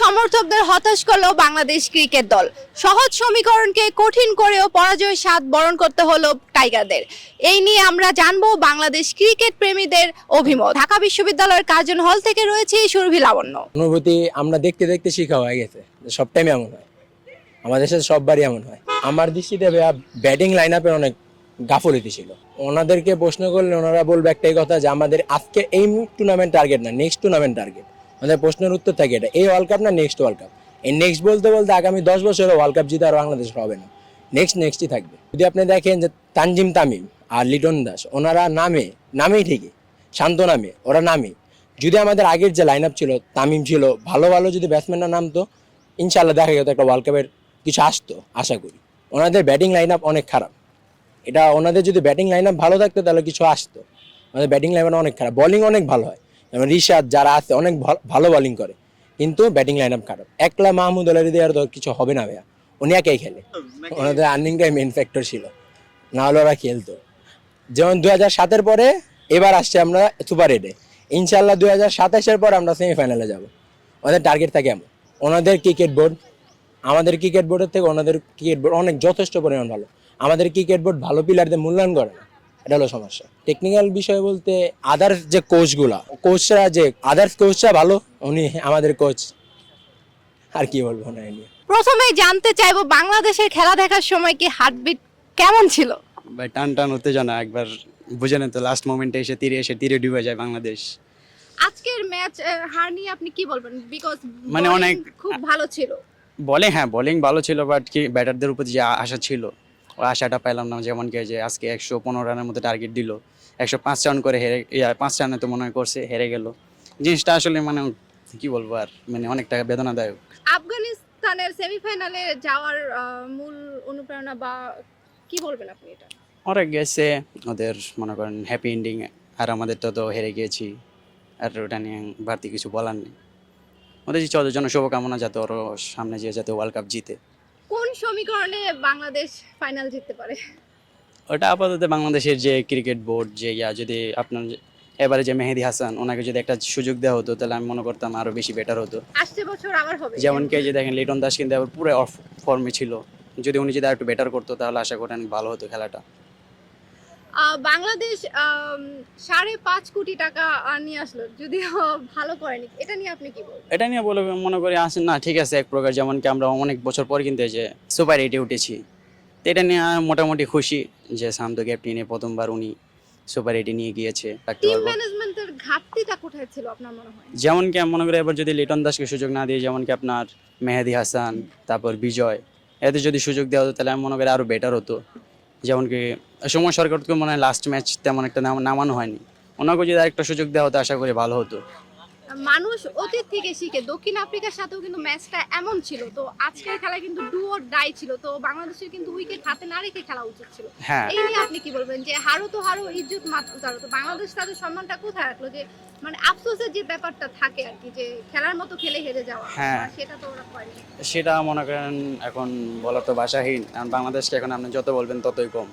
সমর্থকদের হতাশ করল বাংলাদেশ ক্রিকেট দল। সহজ সমীকরণকে কঠিন করেও পরাজয় স্বাদ বরণ করতে হলো টাইগারদের। এই নিয়ে আমরা জানব বাংলাদেশ ক্রিকেট প্রেমীদের অভিমত। ঢাকা বিশ্ববিদ্যালয়ের কার্জন হল থেকে রয়েছে সুরভি লাবণ্য। অনুভূতি আমরা দেখতে দেখতে শিখা হয়ে গেছে। সব টাইম এমন হয়। আমাদের সাথে সববারই এমন হয়। আমার দৃষ্টিতে ব্যাটিং লাইন আপের অনেক গাফলতি ছিল। ওনাদেরকে প্রশ্ন করলে ওনারা বলবে একটাই কথা যে, আমাদের আজকে এই টুর্নামেন্ট টার্গেট না নেক্সট টুর্নামেন্ট টার্গেট আমাদের প্রশ্নের উত্তর থাকে এটা। এই ওয়ার্ল্ড কাপ না নেক্সট ওয়ার্ল্ড কাপ এই নেক্সট বলতে বলতে আগামী দশ বছরে ওয়ার্ল্ড কাপ জিতে আর বাংলাদেশ হবে না। নেক্সট নেক্সটই থাকবে। যদি আপনি দেখেন যে তানজিম তামিম আর লিটন দাস, ওনারা নামে, নামেই ঠিকই। শান্ত নামে, ওরা নামে। যদি আমাদের আগের যে লাইন আপ ছিল, তামিম ছিল, ভালো ভালো যদি ব্যাটসম্যানরা নামতো ইনশাল্লাহ দেখা যেত একটা ওয়ার্ল্ড কাপের কিছু আসতো, আশা করি। ওনাদের ব্যাটিং লাইন আপ অনেক খারাপ। এটা ওনাদের যদি ব্যাটিং লাইন আপ ভালো থাকতো, তাহলে কিছু আসতো। আমাদের ব্যাটিং লাইন অনেক খারাপ। বলিং অনেক ভালো হয়। যেমন রিশাদ যারা আছে অনেক ভালো বোলিং করে কিন্তু ব্যাটিং লাইন আপ খারাপ। একলা মাহমুদ আলারি দেওয়ার তো কিছু হবে না ভাইয়া। উনি একাই খেলে। ওনাদের আর্নিংটাই মেন ফ্যাক্টর ছিল। না হলে ওরা খেলতো। যেমন দু হাজার সাতের পরে এবার আসছে আমরা সুপার এডে ইনশাল্লাহ দু হাজার সাতাশের পর আমরা সেমিফাইনালে যাব। ওদের টার্গেট থাকে এমন। ওনাদের ক্রিকেট বোর্ড আমাদের ক্রিকেট বোর্ডের থেকে ওনাদের ক্রিকেট বোর্ড অনেক যথেষ্ট পরিমাণ ভালো। আমাদের ক্রিকেট বোর্ড ভালো প্লেয়ারদের মূল্যায়ন করে না। এটা হলো সমস্যা। টেকনিক্যাল বিষয় বলতে আদার্স যে কোচগুলা কোচরা যে আদার্স কোচরা ভালো উনি আমাদের কোচ আর কি বলব না এ নিয়ে প্রথমেই জানতে চাইব বাংলাদেশের খেলা দেখার সময় কি হার্টবিট কেমন ছিল? ভাই টান টান উত্তেজনা একবার বুঝে নেন তো লাস্ট মোমেন্টে এসে তীরে এসে তীরে ডুবে যায় বাংলাদেশ। আজকের ম্যাচ হার নিয়ে আপনি কি বলবেন? বিকজ মানে অনেক- খুব ভালো ছিল। বলে হ্যাঁ বোলিং ভালো ছিল বাট কি ব্যাটারদের উপর যে আশা ছিল। আশাটা পেলাম না যেমন কি যে আজকে একশো পনেরো রানের মধ্যে টার্গেট দিল। একশো পাঁচ রান করে হেরে পাঁচ রানে তো মনে হয় করছে হেরে গেল। জিনিসটা আসলে মানে কি বলব আর মানে অনেকটা বেদনাদায়ক। আফগানিস্তানের সেমিফাইনালে যাওয়ার মূল অনুপ্রেরণা বা কি বলবেন আপনি এটা? ওরা গেছে ওদের মনে করেন হ্যাপি এন্ডিং আর আমাদের তো তো হেরে গিয়েছি। আর ওটা নিয়ে বাড়তি কিছু বলার নেই। ওদের যে জন্য শুভকামনা যাতে ওরা সামনে যেয়ে যাতে ওয়ার্ল্ড কাপ জিতে। কোন সমীকরণে বাংলাদেশ ফাইনাল জিততে পারে? ওটা আপাতত বাংলাদেশের যে ক্রিকেট বোর্ড যে ইয়া যদি আপনার এবারে যে মেহেদি হাসান ওনাকে যদি একটা সুযোগ দেওয়া হতো তাহলে আমি মনে করতাম আরও বেশি বেটার হতো। আসছে বছর আবার হবে। যেমন কে যে দেখেন লিটন দাস কিন্তু আবার পুরো অফ ফর্মে ছিল। যদি উনি যদি আরেকটু বেটার করতো তাহলে আশা করেন ভালো হতো খেলাটা। বাংলাদেশ সাড়ে পাঁচ কোটি টাকা নিয়ে আসলো যদিও ভালো করেনি। এটা নিয়ে আপনি কি বলবেন? এটা নিয়ে বলে মনে করি আসেন না ঠিক আছে এক প্রকার যেমন কি আমরা অনেক বছর পর কিন্তু এই যে সুপার এইটে উঠেছি। তো এটা নিয়ে মোটামুটি খুশি যে শান্ত ক্যাপ্টেনে প্রথমবার উনি সুপার এইটে নিয়ে গিয়েছে টিম ম্যানেজমেন্টের ঘাটতিটা কোথায় ছিল আপনার মনে হয়? যেমন কি আমি মনে করি এবার যদি লিটন দাসকে সুযোগ না দিয়ে যেমন কি আপনার মেহেদি হাসান তারপর বিজয় এতে যদি সুযোগ দেওয়া হতো তাহলে আমি মনে করি আরও বেটার হতো। যেমন কি সময় সরকারকে মনে হয় লাস্ট ম্যাচ তেমন একটা নামানো হয়নি। ওনাকে যদি আরেকটা সুযোগ দেওয়া হতো আশা করি ভালো হতো। মানুষ অতীত থেকে শিখে দক্ষিণ আফ্রিকার সাথেও কিন্তু ম্যাচটা এমন ছিল। তো আজকের খেলা কিন্তু ডু অর ডাই ছিল। তো বাংলাদেশের কিন্তু উইকেট হাতে না রেখে খেলা উচিত ছিল। হ্যাঁ। এই নিয়ে আপনি কি বলবেন যে হারো তো হারো ইজ্জত মাত্র তারও? তো বাংলাদেশ তাদের সম্মানটা কোথায় রাখল যে মানে আফসোসের যে ব্যাপারটা থাকে আর কি যে খেলার মতো খেলে হেরে যাওয়া হ্যাঁ। সেটা তো ওরা করেনি। সেটা মনে করেন এখন বলার তো ভাষাহীন। কারণ বাংলাদেশকে এখন আপনি যত বলবেন ততই কম।